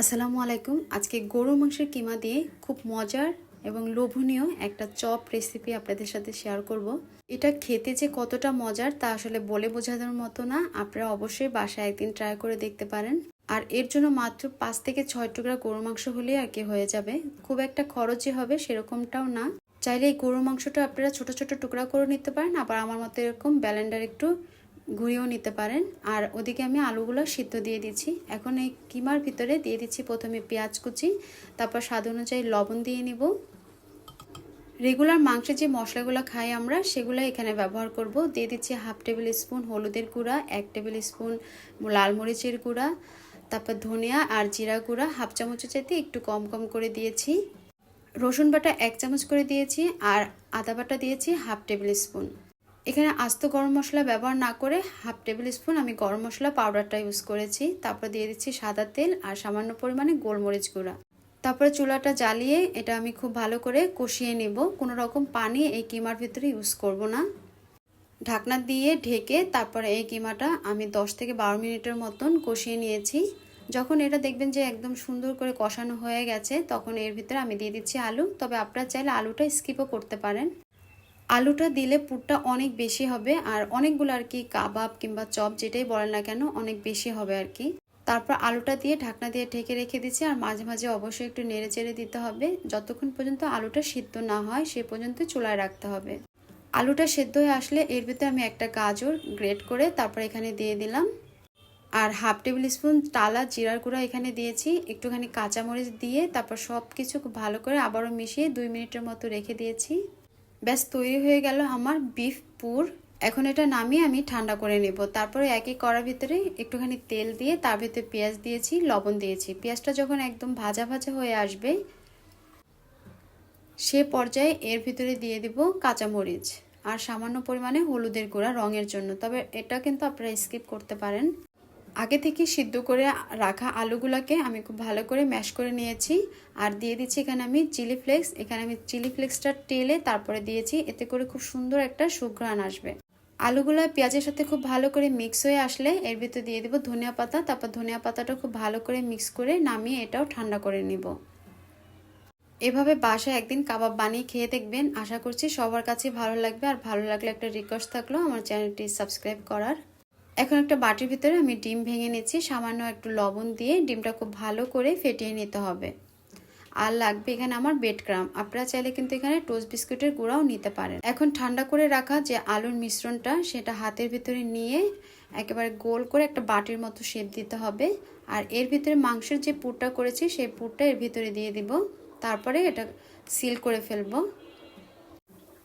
আসসালামু আলাইকুম। আজকে গরু মাংসের কিমা দিয়ে খুব মজার এবং লোভনীয় একটা চপ রেসিপি আপনাদের সাথে শেয়ার করব। এটা খেতে যে কতটা মজার তা আসলে বলে বোঝানোর মতো না। আপনারা অবশ্যই বাসায় একদিন ট্রাই করে দেখতে পারেন। আর এর জন্য মাত্র পাঁচ থেকে ছয় টুকরা গরু মাংস হলেই আর কি হয়ে যাবে। খুব একটা খরচই হবে সেরকমটাও না। চাইলে এই গরু মাংসটা আপনারা ছোট ছোট টুকরা করে নিতে পারেন। আবার আমার মতো এরকম ব্যালেন্ডার একটু ঘুরিয়েও নিতে পারেন। আর ওদিকে আমি আলুগুলো সিদ্ধ দিয়ে দিচ্ছি। এখন এই কিমার ভিতরে দিয়ে দিচ্ছি প্রথমে পেঁয়াজ কুচি, তারপর স্বাদ অনুযায়ী লবণ দিয়ে নিব। রেগুলার মাংসের যে মশলাগুলো খাই আমরা, সেগুলো এখানে ব্যবহার করব। দিয়ে দিচ্ছি হাফ টেবিল স্পুন হলুদের গুঁড়া, এক টেবিল স্পুন লাল মরিচের গুঁড়া, তারপর ধনিয়া আর জিরা গুঁড়া, হাফ চামচের চাইতে একটু কম কম করে দিয়েছি। রসুন বাটা এক চামচ করে দিয়েছি আর আদা বাটা দিয়েছি হাফ টেবিল স্পুন। এখানে আস্ত গরম মশলা ব্যবহার না করে হাফ টেবিল স্পুন আমি গরম মশলা পাউডারটা ইউজ করেছি। তারপর দিয়ে দিচ্ছি সাদা তেল আর সামান্য পরিমাণে গোলমরিচ গুঁড়া। তারপরে চুলাটা জ্বালিয়ে এটা আমি খুব ভালো করে কষিয়ে নেব। কোনো রকম পানি এই কিমার ভিতরে ইউজ করব না। ঢাকনা দিয়ে ঢেকে তারপরে এই কিমাটা আমি 10 থেকে বারো মিনিটের মতন কষিয়ে নিয়েছি। যখন এটা দেখবেন যে একদম সুন্দর করে কষানো হয়ে গেছে, তখন এর ভিতরে আমি দিয়ে দিচ্ছি আলু। তবে আপনারা চাইলে আলুটা স্কিপও করতে পারেন। আলুটা দিলে পুরটা অনেক বেশি হবে আর অনেকগুলো আর কি কাবাব কিংবা চপ যেটাই বলেন না কেন, অনেক বেশি হবে আর কি। তারপর আলুটা দিয়ে ঢাকনা দিয়ে ঢেকে রেখে দিচ্ছি আর মাঝে মাঝে অবশ্যই একটু নেড়ে চেড়ে দিতে হবে যতক্ষণ পর্যন্ত আলুটা সিদ্ধ না হয় সে পর্যন্ত চুলায় রাখতে হবে। আলুটা সেদ্ধ হয়ে আসলে এর ভিতরে আমি একটা গাজর গ্রেট করে তারপর এখানে দিয়ে দিলাম। আর হাফ টেবিল স্পুন টালা জিরার গুঁড়া এখানে দিয়েছি, একটুখানি কাঁচামরিচ দিয়ে তারপর সব কিছু ভালো করে আবারও মিশিয়ে দুই মিনিটের মতো রেখে দিয়েছি। ব্যাস তৈরি হয়ে গেল আমার বিফ পুর। এখন এটা নামিয়ে আমি ঠান্ডা করে নেব। তারপরে একই কড়ার ভিতরে একটুখানি তেল দিয়ে তার ভিতরে পেঁয়াজ দিয়েছি, লবণ দিয়েছি। পেঁয়াজটা যখন একদম ভাজা ভাজা হয়ে আসবে, সে পর্যায়ে এর ভিতরে দিয়ে দিব কাঁচামরিচ আর সামান্য পরিমাণে হলুদের গুঁড়া রঙের জন্য। তবে এটা কিন্তু আপনারা স্কিপ করতে পারেন। আগে থেকে সিদ্ধ করে রাখা আলুগুলোকে আমি খুব ভালো করে ম্যাশ করে নিয়েছি। আর দিয়ে দিচ্ছি এখানে আমি চিলি ফ্লেক্স। এখানে আমি চিলি ফ্লেক্সটা টেলে তারপরে দিয়েছি। এতে করে খুব সুন্দর একটা সুঘ্রাণ আসবে। আলুগুলো পেঁয়াজের সাথে খুব ভালো করে মিক্স হয়ে আসলে এর ভিতরে দিয়ে দেবো ধনিয়া পাতা। তারপর ধনিয়া পাতাটা খুব ভালো করে মিক্স করে নামিয়ে এটাও ঠান্ডা করে নিব। এভাবে বাসায় একদিন কাবাব বানিয়ে খেয়ে দেখবেন। আশা করছি সবার কাছে ভালো লাগবে। আর ভালো লাগলে একটা রিকোয়েস্ট থাকল আমার চ্যানেলটি সাবস্ক্রাইব করার। এখন একটা বাটির ভিতরে আমি ডিম ভেঙে নিচ্ছি। সামান্য একটু লবণ দিয়ে ডিমটা খুব ভালো করে ফেটিয়ে নিতে হবে। আর লাগবে এখানে আমার বেড ক্রাম। আপনারা চাইলে কিন্তু এখানে টোস্ট বিস্কুটের গুঁড়াও নিতে পারেন। এখন ঠান্ডা করে রাখা যে আলুর মিশ্রণটা, সেটা হাতের ভিতরে নিয়ে একেবারে গোল করে একটা বাটির মতো শেপ দিতে হবে। আর এর ভিতরে মাংসের যে পুরটা করেছি, সেই পুরটা এর ভিতরে দিয়ে দিব। তারপরে এটা সিল করে ফেলব।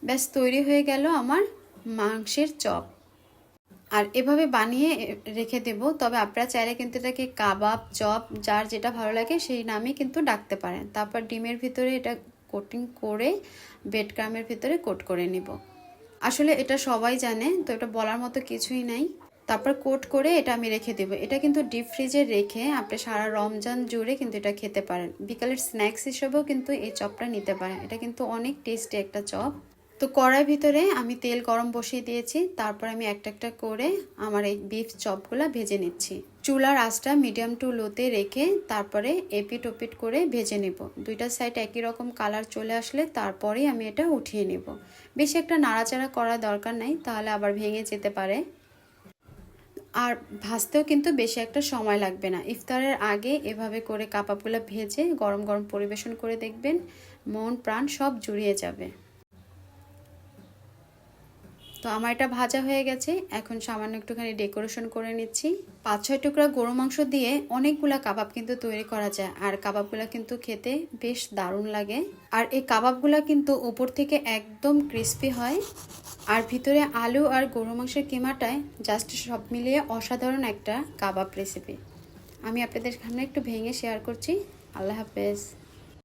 ব্যাস, তৈরি হয়ে গেল আমার মাংসের চপ। আর এভাবে বানিয়ে রেখে দেব। তবে আপনারা চাইলে কিন্তু এটাকে কাবাব, চপ, যার যেটা ভালো লাগে সেই নামে কিন্তু ডাকতে পারেন। তারপর ডিমের ভিতরে এটা কোটিং করে বেড ক্রামের ভিতরে কোট করে নিব। আসলে এটা সবাই জানে, তো এটা বলার মতো কিছুই নাই। তারপর কোট করে এটা আমি রেখে দেবো। এটা কিন্তু ডিপ ফ্রিজে রেখে আপনি সারা রমজান জুড়ে কিন্তু এটা খেতে পারেন। বিকালের স্ন্যাক্স হিসেবেও কিন্তু এই চপটা নিতে পারেন। এটা কিন্তু অনেক টেস্টি একটা চপ। তো কড়াই ভিতরে আমি তেল গরম বসিয়ে দিয়েছি, তারপর আমি একটা একটা করে আমার এই বিফ চপগুলা ভেজে নিচ্ছি। চুলার আঁচটা মিডিয়াম টু লোতে রেখে তারপরে এপিট ওপিট করে ভেজে নেব। দুইটা সাইড একই রকম কালার চলে আসলে তারপরেই আমি এটা উঠিয়ে নেব। বেশি একটা নাড়াচাড়া করার দরকার নাই, তাহলে আবার ভেঙে যেতে পারে। আর ভাজতেও কিন্তু বেশি একটা সময় লাগবে না। ইফতারের আগে এভাবে করে কাবাবগুলো ভেজে গরম গরম পরিবেশন করে দেখবেন, মন প্রাণ সব জুড়িয়ে যাবে। তো আমার এটা ভাজা হয়ে গেছে। এখন সামান্য একটুখানি ডেকোরেশন করে নিচ্ছি। পাঁচ, ছয় টুকরা গরু মাংস দিয়ে অনেকগুলা কাবাব কিন্তু তৈরি করা যায়। আর কাবাবগুলা কিন্তু খেতে বেশ দারুণ লাগে। আর এই কাবাবগুলা কিন্তু উপর থেকে একদম ক্রিস্পি হয়। আর ভিতরে আলু আর গরু মাংসের কিমাটায় জাস্ট সব মিলিয়ে অসাধারণ একটা কাবাব রেসিপি আমি আপনাদের সামনে একটু ভেঙে শেয়ার করছি। আল্লাহ হাফেজ।